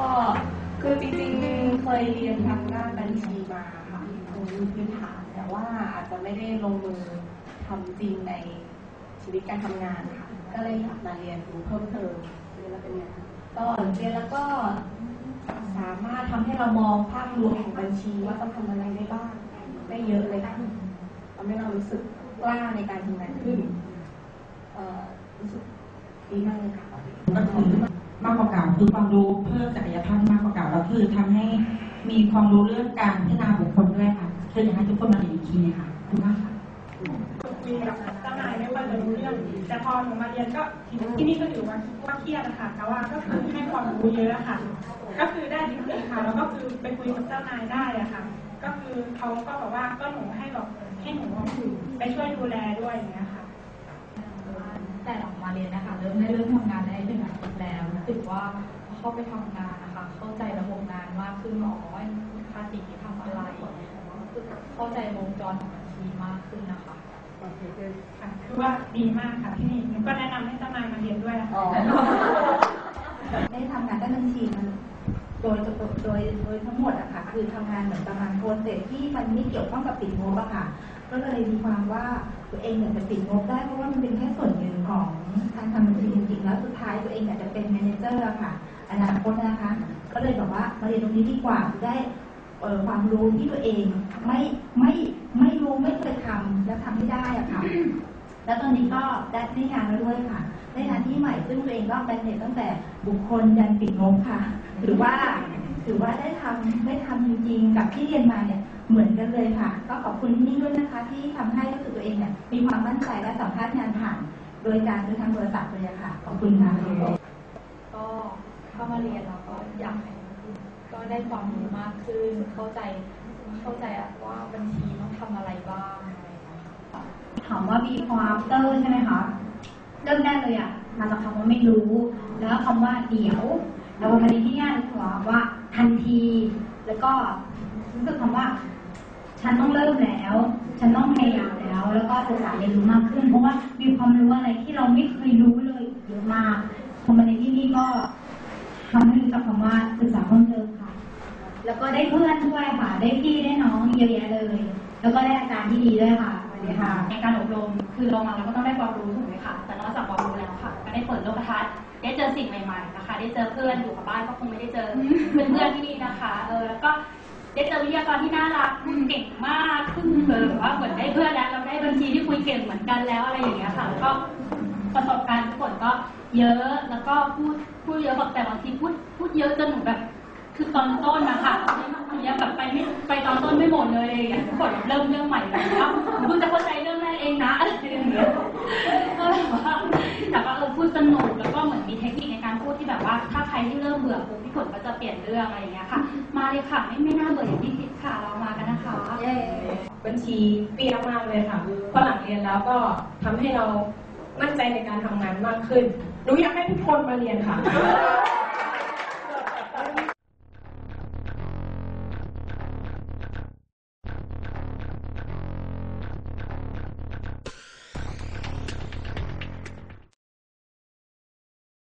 ็คือจริงๆเคยเรียนทางด้านบัญชีมาค่ะมีพื้นฐานแต่ว่าอาจจะไม่ได้ลงมือทำจริงในชีวิตการทำงานค่ะ ก็เลยอยากมาเรียนรู้เพิ่มเติมเรียนแล้วเป็นไงคะก็เรียนแล้วก็สามารถทำให้เรามองภาพรวมของบัญชีว่าต้องทำอะไรได้บ้างได้เยอะเลยค่ะทำให้เรารู้สึกกล้าในการทำงานขึ้นรู้สึกดีมากเลยค่ะ คือมากกว่าเก่าคือความรู้เพิ่มศักยภาพมากกว่าเก่าแล้วคือทำให้มีความรู้เรื่องการพัฒนาบุคคลด้วยค่ะคืออยากให้ทุกคนมาเรียนอีกทีค่ะขอบคุณมากค่ะคุยกับเจ้านายไม่ค่อยจะรู้เรื่องแต่พอหนูมาเรียนก็ที่นี่ก็ถือว่าว่าเครียดนะคะแต่ว่าก็คือให้ความรู้เยอะอะค่ะ ก็คือได้ดีเลยค่ะ แล้วก็คือไปคุยกับเจ้านายได้อะค่ะ ก็คือเขาก็บอกว่าก็หนูให้แบบให้หนูไปช่วยดูแลด้วยอย่างเงี้ยค่ะ แต่ออกมาเรียนนะคะเริ่มได้เริ่มทำงานได้หนึ่งอาทิตย์แล้วรู้สึกว่าเข้าไปทำงานนะคะ เข้าใจระบบงานมากขึ้นหมอว่าภาษีทำอะไร เข้าใจวงจรของบัญชีมากขึ้นนะคะค่ะคือว่าดีมากค่ะที่นี่หนูก็แนะนำให้เจ้านายมาเรียนด้วยนะคะได้ทำงานด้านบัญชีมันโด ยโดยโดยโดยทั้งหมดอะค่ะคือทำงานเหมือนประมาณโปรเซสที่มันไม่เกี่ยวข้องกับปิดงบอะค่ะ ก็เลยมีความว่าตัวเองอยากจะปิดงบได้เพราะว่ามันเป็นแค่ส่วนหนึ่งของการทำบัญชีจริงๆแล้วสุดท้ายตัวเองอยากจะเป็นแมเนเจอร์ค่ะอนาคตนะคะ ก็เลยแบบว่ามาเรียนตรงนี้ดีกว่าได้เอ่อความรู้ที่ตัวเองไม่ไม่ไม่รู้ไม่เคยทำแล้วทำให้ได้อะค่ะ แล้วตอนนี้ก็ได้ได้งานแล้วด้วยค่ะ ได้งานที่ใหม่ซึ่งตัวเองก็เป็นเน็ตตั้งแต่บุคคลยันปิดงบค่ะ ถือว่าถือว่าได้ทำได้ทำจริงๆ กับที่เรียนมาเนี่ยเหมือนกันเลยค่ะ ก็ขอบคุณที่นี่ด้วยนะคะ ที่ทำให้รู้สึกตัวเองเนี่ยมีความมั่นใจและสัมภาษณ์งานผ่าน โดยการโดยทางโทรศัพท์เลยค่ะ ขอบคุณค่ะก็เข้ามาเรียนแล้วก็อยากก็ได้ความรู้มากขึ้นเข้าใจเข้าใจว่าบัญชีต้องทำอะไรบ้าง ถามว่า before after ใช่ไหมคะ เริ่มแรกเลยอะมาจากคำว่าไม่รู้ แล้วคำว่าเดี๋ยว แล้วพอดีที่เนี่ยรู้สึกว่าทันที แล้วก็รู้สึกคำว่า ฉันต้องเริ่มแล้ว ฉันต้องพยายามแล้ว แล้วก็ศึกษาเรียนรู้มากขึ้น เพราะว่ามีความรู้อะไรที่เราไม่เคยรู้เลยเยอะมากพอมาในที่นี่ก็ทำให้รู้จักคำว่าศึกษาเพิ่มเติมค่ะ แล้วก็ได้เพื่อนด้วยค่ะ ได้พี่ได้น้องเยอะแยะเลย แล้วก็ได้อาจารย์ที่ดีด้วยค่ะ สวัสดีค่ะในการอบรมคือเรามาเราก็ต้องได้ความรู้ถูกไหมคะแต่นอกจากความรู้แล้วค่ะ ก็ได้เปิดโลกทัศน์ได้เจอสิ่งใหม่ๆนะคะ ได้เจอเพื่อนอยู่กับบ้านก็คงไม่ได้เจอเพื่อนๆที่นี่นะคะเออแล้วก็ได้เจอวิทยากรที่น่ารักพูดเก่งมากขึ้นเลยแบบว่าเหมือนได้เพื่อนแล้วเราได้บัญชีที่คุยเก่งเหมือนกันแล้วอะไรอย่างเงี้ยค่ะแล้วก็ประสบการณ์ทุกคนก็เยอะแล้วก็พูดพูดเยอะแบบแต่บางทีพูดพูดเยอะจนหนูแบบ คือตอนต้นนะคะยังแบบไปไม่ไปตอนต้นไม่หมดเลยอะไรอย่างเงี้ยทุกคนเริ่มเรื่องใหม่แล้วว่าเพิ่งจะเข้าใจเรื่องแรกเองนะอะไรอย่างเงี้ยก็แบบว่าแต่ว่าเออพูดสนุกแล้วก็เหมือนมีเทคนิคในการพูดที่แบบว่า ถ้าใครที่เริ่มเบื่อปุ๊บพี่ฝนก็จะเปลี่ยนเรื่องอะไรอย่างเงี้ยค่ะ มาเลยค่ะไม่ไม่น่าเบื่ออย่างที่คิดค่ะเรามากันนะคะบัญชีเปี้ยมากเลยค่ะพอหลังเรียนแล้วก็ทำให้เรามั่นใจในการทำงานมากขึ้นหนูอยากให้ทุกคนมาเรียนค่ะ